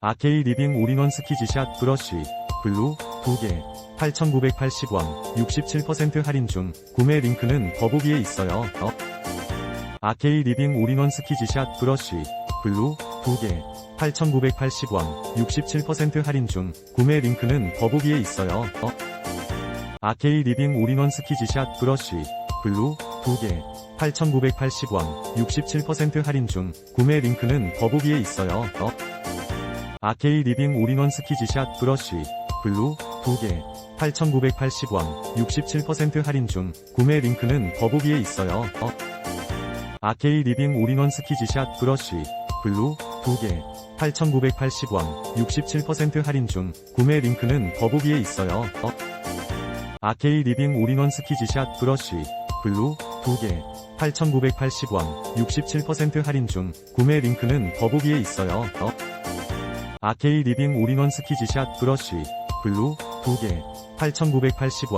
아케이 리빙 올인원 스키지샷 브러쉬 블루 2개 8,980원 67% 할인 중 구매 링크는 더보기에 있어요. 어? 아케이 리빙 올인원 스키지샷 브러쉬 블루 2개 8,980원 67% 할인 중 구매 링크는 더보기에 있어요. 어? 아케이 리빙 올인원 스키지샷 브러쉬 블루 2개 8,980원 67% 할인 중 구매 링크는 더보기에 있어요. 어? 아케이 리빙 올인원 스키지샷 브러쉬 블루 2개 8,980원 67% 할인 중 구매 링크는 더보기에 있어요. 어? 아케이 리빙 올인원 스키지샷 브러쉬 블루 2개 8,980원 67% 할인 중 구매 링크는 더보기에 있어요. 어? 아케이 리빙 올인원 스키지샷 브러쉬 블루 2개 8,980원 67% 할인 중 구매 링크는 더보기에 있어요. 어? 아케이 리빙 올인원 스키지샷 브러쉬 블루 2개 8,980원